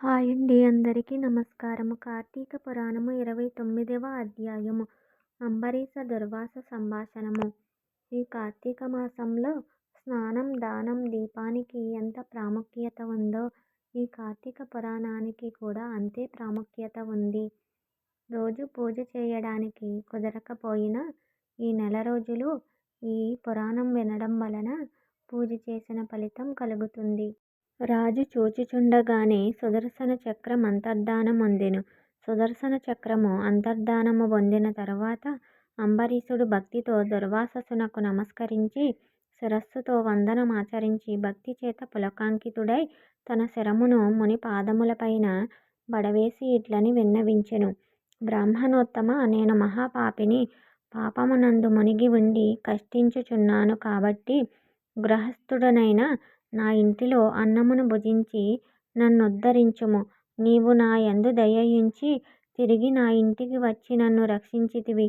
Hi అండి. అందరికీ నమస్కారము. కార్తీక పురాణము ఇరవై తొమ్మిదవ అధ్యాయము. అంబరీష దుర్వాస సంభాషణము. ఈ కార్తీక మాసంలో స్నానం దానం దీపానికి ఎంత ప్రాముఖ్యత ఉందో ఈ కార్తీక పురాణానికి కూడా అంతే ప్రాముఖ్యత ఉంది. రోజు పూజ చేయడానికి కుదరకపోయినా ఈ నెల రోజులు ఈ పురాణం వినడం వలన పూజ చేసిన ఫలితం కలుగుతుంది. రాజు చూచుచుండగానే సుదర్శన చక్రం అంతర్ధానమొందెను. సుదర్శన చక్రము అంతర్ధానము పొందిన తరువాత అంబరీషుడు భక్తితో దుర్వాససునకు నమస్కరించి శిరస్సుతో వందనమాచరించి భక్తి చేత పులకాంకితుడై తన శరమును ముని పాదములపైన బడవేసి ఇట్లని విన్నవించెను. బ్రాహ్మణోత్తమ నేను మహాపాపిని పాపమునందు మునిగి ఉండి కష్టించుచున్నాను కాబట్టి గృహస్థుడనైన నా ఇంటిలో అన్నమును భుజించి నన్నుద్ధరించుము. నీవు నా యందు దయయుంచి తిరిగి నా ఇంటికి వచ్చి నన్ను రక్షించితివి.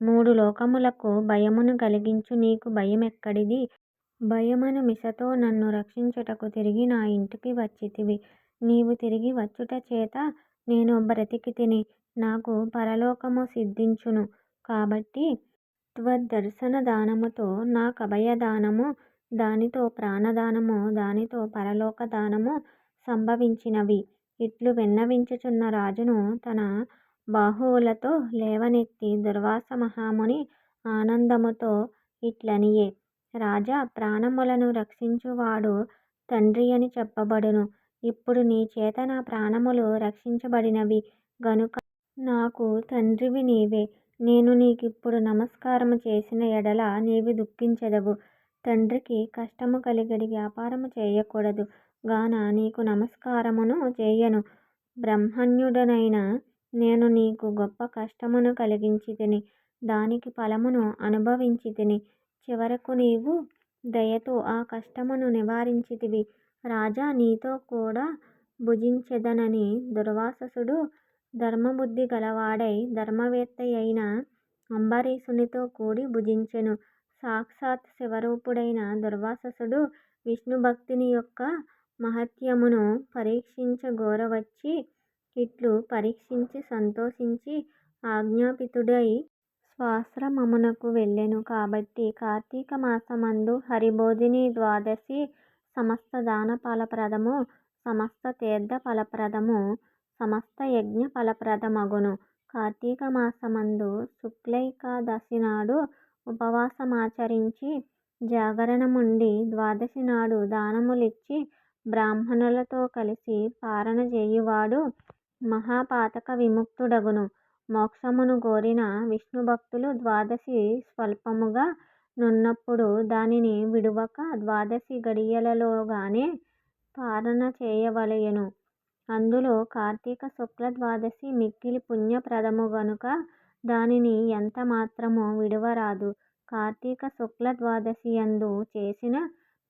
మూడు లోకములకు భయమును కలిగించు నీకు భయమెక్కడిది? భయమను మిసతో నన్ను రక్షించుటకు తిరిగి నా ఇంటికి వచ్చితివి. నీవు తిరిగి వచ్చుట చేత నేను బ్రతికి తిని నాకు పరలోకము సిద్ధించును. కాబట్టి త్వద్దర్శన దానముతో నాకభయదానము దానితో ప్రాణదానము దానితో పరలోక దానము సంభవించినవి. ఇట్లు విన్నవించుచున్న రాజును తన బాహువులతో లేవనెత్తి దుర్వాస మహాముని ఆనందముతో ఇట్లనియే రాజా ప్రాణములను రక్షించువాడు తండ్రి అని చెప్పబడును. ఇప్పుడు నీ చేత నా ప్రాణములు రక్షించబడినవి. గనుక నాకు తండ్రివి నీవే. నేను నీకిప్పుడు నమస్కారము చేసిన ఎడల నీవు దుఃఖించెదవు. తండ్రికి కష్టము కలిగడి వ్యాపారము చేయకూడదు. గాన నీకు నమస్కారమును చేయను. బ్రహ్మణ్యుడనైన నేను నీకు గొప్ప కష్టమును కలిగించితిని. దానికి ఫలమును అనుభవించితిని. చివరకు నీవు దయతో ఆ కష్టమును నివారించితివి. రాజా నీతో కూడా భుజించెదనని దుర్వాససుడు ధర్మబుద్ధి గలవాడై ధర్మవేత్తయైన అంబరీషునితో కూడి భుజించెను. సాక్షాత్ శివరూపుడైన దుర్వాససుడు విష్ణుభక్తిని యొక్క మహత్యమును పరీక్షించగోరవచ్చి ఇట్లు పరీక్షించి సంతోషించి ఆజ్ఞాపితుడై స్వాశ్రమమునకు వెళ్ళెను. కాబట్టి కార్తీక మాసమందు హరిబోధిని ద్వాదశి సమస్త దాన ఫలప్రదము సమస్త తీర్థ ఫలప్రదము సమస్త యజ్ఞ ఫలప్రదమగును కార్తీక మాసమందు శుక్లైకాదశి నాడు ఉపవాసమాచరించి జాగరణముండి ద్వాదశి నాడు దానములిచ్చి బ్రాహ్మణులతో కలిసి పారణ చేయువాడు మహాపాతక విముక్తుడగును. మోక్షమును గోరిన విష్ణుభక్తులు ద్వాదశి స్వల్పముగా నున్నప్పుడు దానిని విడువక ద్వాదశి గడియలలోగానే పారణ చేయవలెను. అందులో కార్తీక శుక్ల ద్వాదశి మిక్కిలి పుణ్యప్రదము గనుక దానిని ఎంత మాత్రము విడువరాదు. కార్తీక శుక్ల ద్వాదశియందు చేసిన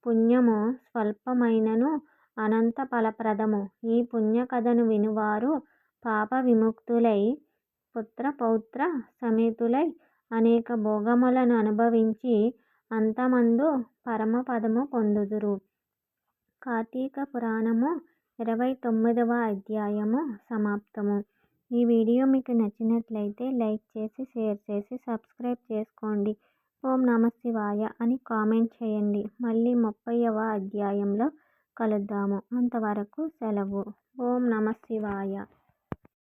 పుణ్యము స్వల్పమైనను అనంత ఫలప్రదము. ఈ పుణ్యకథను వినువారు పాప విముక్తులై పుత్ర పౌత్ర సమేతులై అనేక భోగములను అనుభవించి అంతమందు పరమపదము పొందుదురు. కార్తీక పురాణము ఇరవై తొమ్మిదవ అధ్యాయము సమాప్తము. ఈ వీడియో మీకు నచ్చినట్లయితే లైక్ చేసి షేర్ చేసి సబ్స్క్రైబ్ చేసుకోండి. ఓం నమ శివాయ అని కామెంట్ చేయండి. మళ్ళీ ముప్పైవ అధ్యాయంలో కలుద్దాము. అంతవరకు సెలవు. ఓం నమ శివాయ.